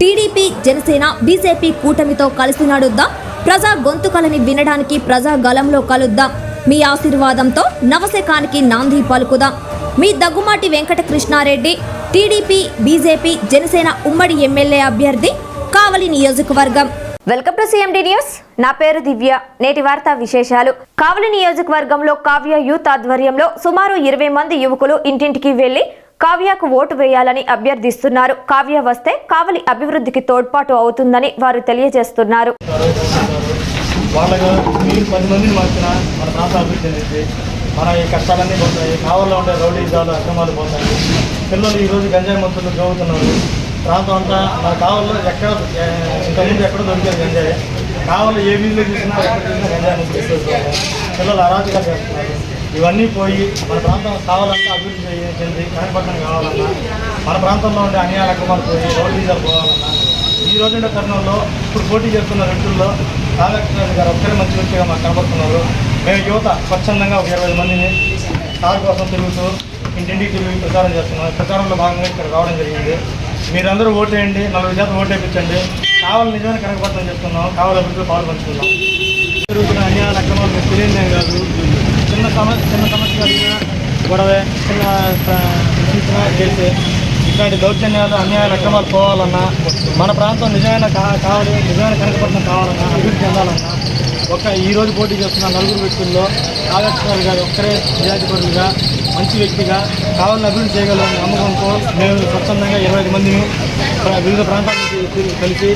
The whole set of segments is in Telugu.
టీడీపీ జనసేన బీజేపీ కూటమితో కలిసి నడుద్దాం. ప్రజా గొంతుకలని వినడానికి ప్రజా గలంలో కలుద్దాం. మీ ఆశీర్వాదంతో నవశకానికి నాంది పలుకుదాం. మీ దగ్గుమాటి వెంకటకృష్ణారెడ్డి టీడీపీ బీజేపీ జనసేన ఉమ్మడి ఎమ్మెల్యే అభ్యర్థి కావలి నియోజకవర్గం. Welcome to CMD news. నా పేరు దివ్య. నేటి వార్తా విశేషాలు. కావలి నియోజకవర్గంలో కావ్య యూత్ ఆధ్వర్యంలో సుమారు ఇరవై మంది యువకులు ఇంటింటికి వెళ్ళి కావ్యకు ఓటు వేయాలని అభ్యర్థిస్తున్నారు. కావ్య వస్తే కావలి అభివృద్ధికి తోడ్పాటు అవుతుందని వారు తెలియజేస్తున్నారు. వాళ్ళకు మీరు పది మందిని మార్చిన మన ప్రాంత అభివృద్ధి చెందింది మన ఈ కష్టాలన్నీ పోతాయి కావాలో ఉండే రౌడీజాలు అక్రమాలు పోతాయి. పిల్లలు ఈరోజు గంజాయి మంతులు చదువుతున్నారు ప్రాంతం అంతా మన కావాలో ఎక్కడ ఇంతకుముందు ఎక్కడ దొరికేది గంజాయి? కావాలో ఏ వీధిలో చూసినా ఎక్కడ చూసినా గంజాయి మంతులు పిల్లలు అరాజకాలు చేస్తున్నారు. ఇవన్నీ పోయి మన ప్రాంతం కావాలన్నా అభివృద్ధి చెంది కనపడడం కావాలన్నా మన ప్రాంతంలో ఉండే అన్యాయ అక్రమాలు పోయి రౌడీజాలు పోవాలన్నా. ఈ రోజుండే తరుణంలో ఇప్పుడు పోటీ చేస్తున్న వ్యక్తుల్లో రాధాకృష్ణ గారు ఒక్కరే మంచి వ్యక్తిగా మాకు కనబడుతున్నారు. మేము యువత స్వచ్ఛందంగా ఒక ఇరవై మందిని సార్ కోసం తిరుగుతూ ఇంటింటికి తిరిగి ప్రచారం చేస్తున్నాం. ప్రచారంలో భాగంగా ఇక్కడ రావడం జరిగింది. మీరందరూ ఓటేయండి నలభై శాతం ఓటేపించండి కావాలి నిజాన్ని కనకపట్నం చెప్తున్నాం కావాలి అభివృద్ధిలో పాలు పంచుకుందాం. జరుగుతున్న అన్యాయాల అక్రమాలు తెలియదేం కాదు. సమస్య చిన్న సమస్య కలిగిన గొడవే చిన్న ప్రశ్నించినా చేస్తే ఇట్లాంటి దౌర్జన్యాలు అన్యాయాలు అక్రమాలు పోవాలన్నా మన ప్రాంతం నిజమైన కా కావాలి నిజమైన కనకపట్నం కావాలన్నా అభివృద్ధి చెందాలన్నా ఒక ఈరోజు పోటీ చేస్తున్న నలుగురు వ్యక్తుల్లో కాగేశ్వర గారు ఒక్కరే నిజాధిపతులుగా మంచి వ్యక్తిగా కావాలని అభివృద్ధి చేయగలని నమ్మకంతో మేము స్వచ్ఛందంగా ఇరవై ఐదు మందిని వివిధ ప్రాంతాల నుంచి కలిసి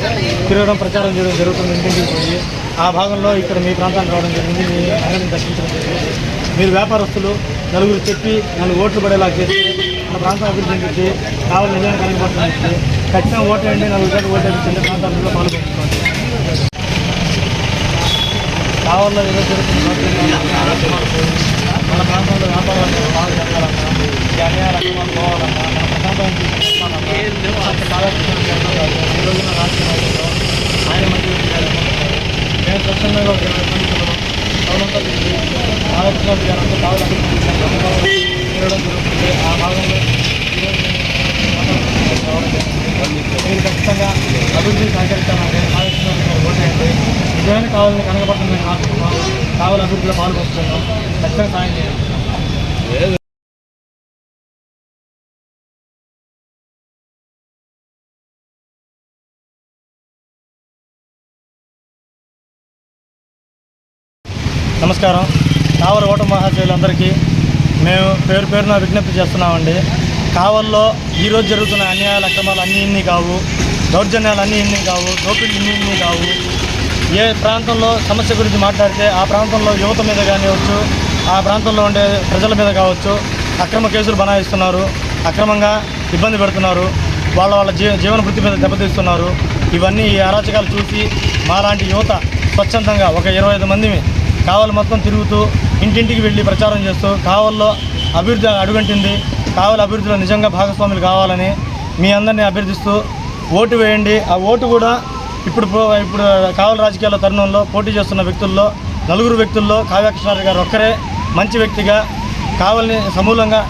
తిరగడం ప్రచారం చేయడం జరుగుతుంది. ఇంటింటికి పోయి ఆ భాగంలో ఇక్కడ మీ ప్రాంతానికి రావడం జరిగింది. మీ అందరిని దర్శించడం జరిగింది. మీరు వ్యాపారస్తులు నలుగురు చెప్పి నన్ను ఓట్లు పడేలా చేసి మన ప్రాంతం అభివృద్ధి చెందించి కావాలి నిజంగా కనపడుతుంది ఖచ్చితంగా ఓటు వేయండి నలుగురు చోట్ల ఓటు చిన్న ప్రాంతాల్లో పాల్గొంటుకోండి కావాలో ఏదో జరుగుతుంది మన ప్రాంతంలో వ్యాపారాలు బాగా జరగాలన్నా ఈ అన్యాయ రకమాలు పోవాలన్నా మన ప్రశాంతానికి చెప్పాలన్నా ఈ రోజున రాష్ట్ర నాయకులు ఆయన మంచి వ్యక్తి గారు అనుకుంటున్నారు. నేను స్వచ్ఛందంగా ఒక ఇరవై మంది పిల్లలు టౌనంతా తిరిగి ఆలోచన గారంతా కావాలని తిరగడం జరుగుతుంది ఆ భాగంలో మీరు ఖచ్చితంగా అభివృద్ధి సహకరించాలంటే ఆలోచన ఓటేయండి నిజమైన కావాలని కనగబడుతుందని మేము కావాలి అభివృద్ధిలో పాల్గొస్తున్నాం ఖచ్చితంగా సాయం చేయండి నమస్కారం. కావలి ఓట మహాశైలందరికీ మేము పేరు పేరున విజ్ఞప్తి చేస్తున్నామండి. కావల్లో ఈరోజు జరుగుతున్న అన్యాయాల అక్రమాలు అన్నీ ఇన్ని కావు దౌర్జన్యాలు అన్నీ ఇన్ని కావు దోపిడీలు ఇన్ని ఇన్ని కావు. ఏ ప్రాంతంలో సమస్య గురించి మాట్లాడితే ఆ ప్రాంతంలో యువత మీద కానివచ్చు ఆ ప్రాంతంలో ఉండే ప్రజల మీద కావచ్చు అక్రమ కేసులు బనాయిస్తున్నారు అక్రమంగా ఇబ్బంది పెడుతున్నారు వాళ్ళ వాళ్ళ జీ జీవన వృత్తి మీద దెబ్బతీస్తున్నారు. ఇవన్నీ ఈ అరాచకాలు చూసి మాలాంటి యువత స్వచ్ఛందంగా ఒక ఇరవై ఐదు మందిని కావలి మొత్తం తిరుగుతూ ఇంటింటికి వెళ్ళి ప్రచారం చేస్తూ కావల్లో అభివృద్ధి అడుగంటింది. కావలి అభివృద్ధిలో నిజంగా భాగస్వాములు కావాలని మీ అందరినీ అభ్యర్థిస్తూ ఓటు వేయండి. ఆ ఓటు కూడా ఇప్పుడు పో- ఇప్పుడు కావలి రాజకీయాల తరుణంలో పోటీ చేస్తున్న వ్యక్తుల్లో నలుగురు వ్యక్తుల్లో కావ్యకృష్ణారెడ్డి గారు ఒక్కరే మంచి వ్యక్తిగా కావలిని సమూలంగా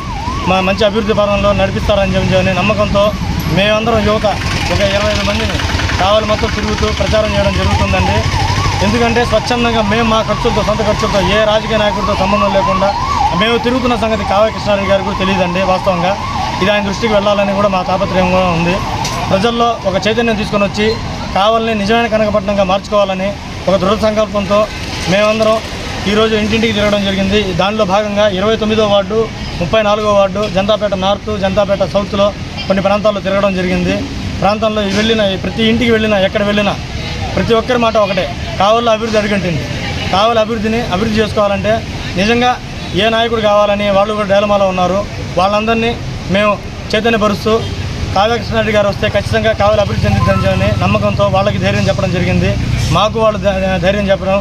మా మంచి అభివృద్ధి పరంలో నడిపిస్తారని చెప్పి నమ్మకంతో మేమందరం యువత ఒక ఇరవై ఐదు మందిని కావలి మొత్తం తిరుగుతూ ప్రచారం చేయడం జరుగుతుందండి. ఎందుకంటే స్వచ్ఛందంగా మేము మా ఖర్చులతో సొంత ఖర్చులతో ఏ రాజకీయ నాయకుడితో సంబంధం లేకుండా మేము తిరుగుతున్న సంగతి కావ్య కృష్ణారెడ్డి గారికి కూడా తెలియదండి వాస్తవంగా. ఇది ఆయన దృష్టికి వెళ్ళాలని కూడా మా తాపత్రయంగా ఉంది. ప్రజల్లో ఒక చైతన్యం తీసుకొని వచ్చి కావాలని నిజమైన కనకపట్నంగా మార్చుకోవాలని ఒక దృఢ సంకల్పంతో మేమందరం ఈరోజు ఇంటింటికి తిరగడం జరిగింది. దానిలో భాగంగా ఇరవై తొమ్మిదో వార్డు ముప్పై నాలుగో వార్డు జనతాపేట నార్త్ జనతాపేట సౌత్లో కొన్ని ప్రాంతాల్లో తిరగడం జరిగింది. ప్రాంతంలో వెళ్ళిన ప్రతి ఇంటికి వెళ్ళినా ఎక్కడ వెళ్ళినా ప్రతి ఒక్కరి మాట ఒకటే. కావల్లో అభివృద్ధి అడుగుంటుంది కావలి అభివృద్ధిని అభివృద్ధి చేసుకోవాలంటే నిజంగా ఏ నాయకుడు కావాలని వాళ్ళు కూడా డైలమాలో ఉన్నారు. వాళ్ళందరినీ మేము చైతన్యపరుస్తూ కావ్యకృష్ణారెడ్డి గారు వస్తే ఖచ్చితంగా కావాలి అభివృద్ధి చెందించని నమ్మకంతో వాళ్ళకి ధైర్యం చెప్పడం జరిగింది. మాకు వాళ్ళు ధైర్యం చెప్పడం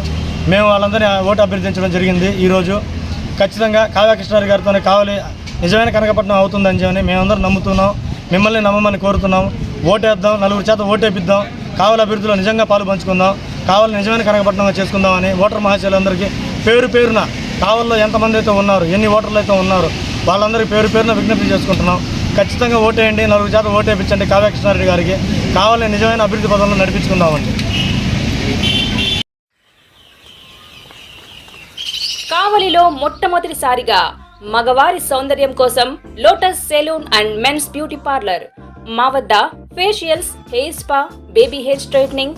మేము వాళ్ళందరినీ ఓటు అభ్యర్థించడం జరిగింది ఈరోజు. ఖచ్చితంగా కావ్యకృష్ణారెడ్డి గారితోనే కావాలి. నిజమైన కనకపట్నం అవుతుందని చెప్పని మేమందరం నమ్ముతున్నాం. మిమ్మల్ని నమ్మమని కోరుతున్నాం. ఓటేద్దాం నలుగురు చేత ఓటేపిద్దాం. కావాలి అభివృద్ధిలో నిజంగా పాలు పంచుకుందాం. కావాలి నిజమైన కనకపట్నంగా చేసుకుందామని ఓటర్ మహాశయులందరికీ పేరు పేరున కావల్లో ఎంతమంది అయితే ఉన్నారు ఎన్ని ఓటర్లు అయితే ఉన్నారు వాళ్ళందరికీ పేరు పేరున విజ్ఞప్తి చేసుకుంటున్నాం. ఖచ్చితంగా ఓటేయండి నలుగురు చేత ఓటేపించండి కావ్యకృష్ణారెడ్డి గారికి. కావాలని నిజమైన అభివృద్ధి పదంలో నడిపించుకుందామండి. కావలిలో మొట్టమొదటిసారిగా మగవారి సౌందర్యం కోసం lotus salon and men's beauty parlour. మా వద్ద facials hair spa baby hair straightening